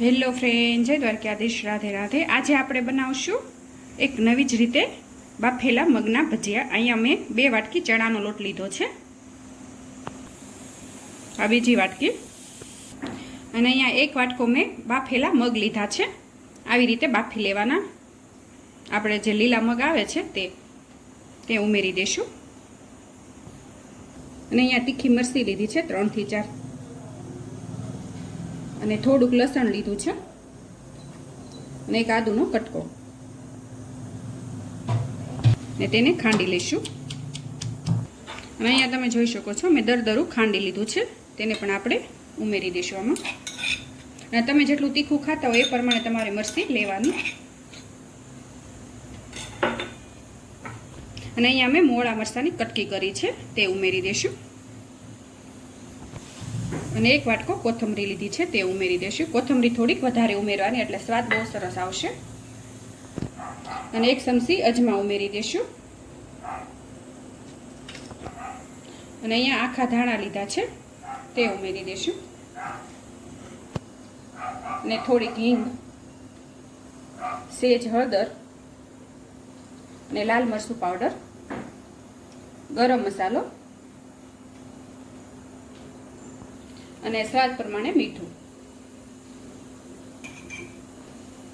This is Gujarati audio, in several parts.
હેલો ફ્રેન્ડ જય દ્વારકાધીશ. રાધે રાધે. આજે આપણે બનાવશું એક નવી જ રીતે બાફેલા મગના ભજીયા. અહીંયા મેં બે વાટકી ચણાનો લોટ લીધો છે. આ બીજી વાટકી. અને અહીંયા એક વાટકો મેં બાફેલા મગ લીધા છે. આવી રીતે બાફી લેવાના. આપણે જે લીલા મગ આવે છે તે તે ઉમેરી દઈશું અને અહીંયા તીખી મરસી લીધી છે, ત્રણથી ચાર. અને થોડુંક લસણ લીધું છે. અને એક આદુનો કટકો. ને તેને ખાંડી લઈશું. અને અહીંયા તમે જોઈ શકો છો, મેં દરદરું ખાંડી લીધું છે. તેને પણ આપણે ઉમેરી દઈશું આમાં. અને તમે જેટલું તીખું ખાતા હોય એ પ્રમાણે તમારે મરસી લેવાની. અને અહીંયા મેં મોળા મરસાની કટકી કરી છે, તે ઉમેરી દઈશું. અને એક વાટકો કોથમરી લીધી છે, તે ઉમેરી દઈશું કોથમરી થોડીક વધારે ઉમેરવાની, એટલે સ્વાદ બહુ સરસ આવશે. અને એક ચમચી અજમા ઉમેરી દઈશું અને અહીંયા આખા ધાણા લીધા છે, તે ઉમેરી દઈશું અને થોડીક હિંગ, સેજ, હળદર અને લાલ મરચું પાવડર, ગરમ મસાલો અને સ્વાદ પ્રમાણે મીઠું.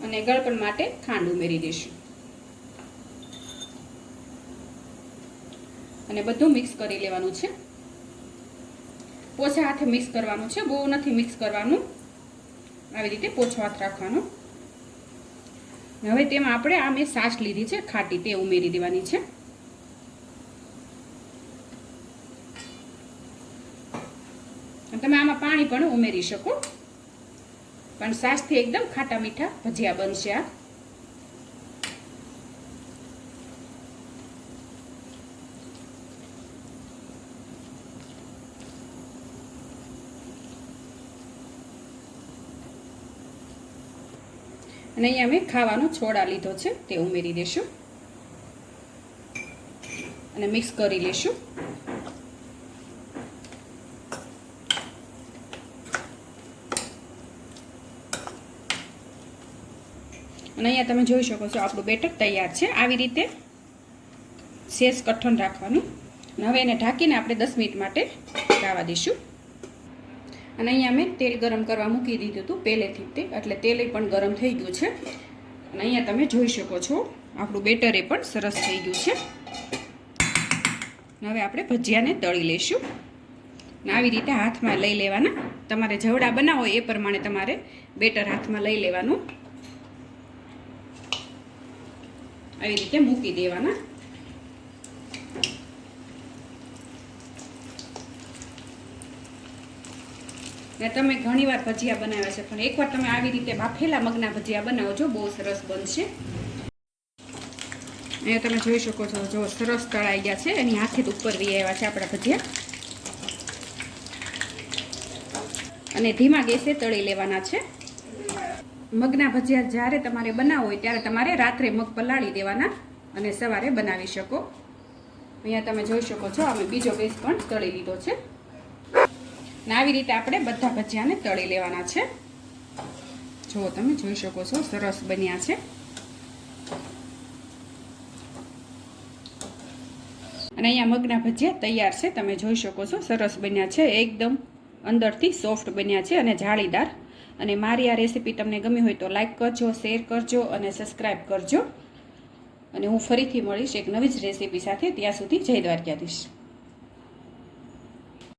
અને ગળપણ માટે ખાંડ ઉમેરી દઈશું. અને બધું મિક્સ કરી લેવાનું છે. પોછા હાથે મિક્સ કરવાનું છે. બહુ નથી મિક્સ કરવાનું. આવી રીતે પોછો હાથ રાખવાનો. હવે તેમાં આપણે આ મેં સાસ લીધી છે, ખાટી, તે ઉમેરી દેવાની છે. આમાં પાણી પણ ઉમેરી શકો. પણ સાસથી એકદમ ખાટા મીઠા ભજીયા બનશે આ. અને અહીંયા મેં ખાવાનો છોડા લીધો છે, તે ઉમેરી દેશું. અને મિક્સ કરી લેશું. અને અહીંયા તમે જોઈ શકો છો આપણું બેટર તૈયાર છે. આવી રીતે શેષ કઠણ રાખવાનું. અને હવે એને ઢાંકીને આપણે દસ મિનિટ માટે ગાવા દઈશું. અને અહીંયા મેં તેલ ગરમ કરવા મૂકી દીધું હતું પહેલેથી તે, એટલે તેલ પણ ગરમ થઈ ગયું છે. અને અહીંયા તમે જોઈ શકો છો, આપણું બેટર એ પણ સરસ થઈ ગયું છે. હવે આપણે ભજીયાને તળી લઈશું. આવી રીતે હાથમાં લઈ લેવાના. તમારે જવડા બનાવો એ પ્રમાણે તમારે બેટર હાથમાં લઈ લેવાનું. આવી રીતે મૂકી દેવાના. ને તમે ઘણીવાર ભજીયા બનાવ્યા છે, પણ એકવાર તમે આવી રીતે બાફેલા મગના ભજીયા બનાવો છો, બહુ સરસ બનશે. અહીંયા તમે જોઈ શકો છો, જો સરસ તળાઈ ગયા છે, એની હાથે ઉપર વી આવ્યા છે આપણા ભજીયા. અને ધીમા ગેસે તળી લેવાના છે. મગના ભજીયા જ્યારે તમારે બનાવવો હોય ત્યારે તમારે રાત્રે મગ પલાળી દેવાના અને સવારે બનાવી શકો. અહીંયા તમે જોઈ શકો છો, અમે બીજો બેસ પણ તળી લીધો છે. ને આવી રીતે આપણે બધા ભજીયાને તળી લેવાના છે. જુઓ તમે જોઈ શકો છો, સરસ બન્યા છે. અને અહીંયા મગના ભજીયા તૈયાર છે, તમે જોઈ શકો છો, સરસ બન્યા છે, એકદમ અંદરથી સોફ્ટ બન્યા છે અને જાળીદાર અને મારી આ રેસીપી તમને ગમી હોય તો લાઇક કરજો, શેર કરજો અને સબસ્ક્રાઈબ કરજો. અને હું ફરીથી મળીશ એક નવી જ રેસીપી સાથે ત્યાં સુધી જય દ્વારકાધીશ.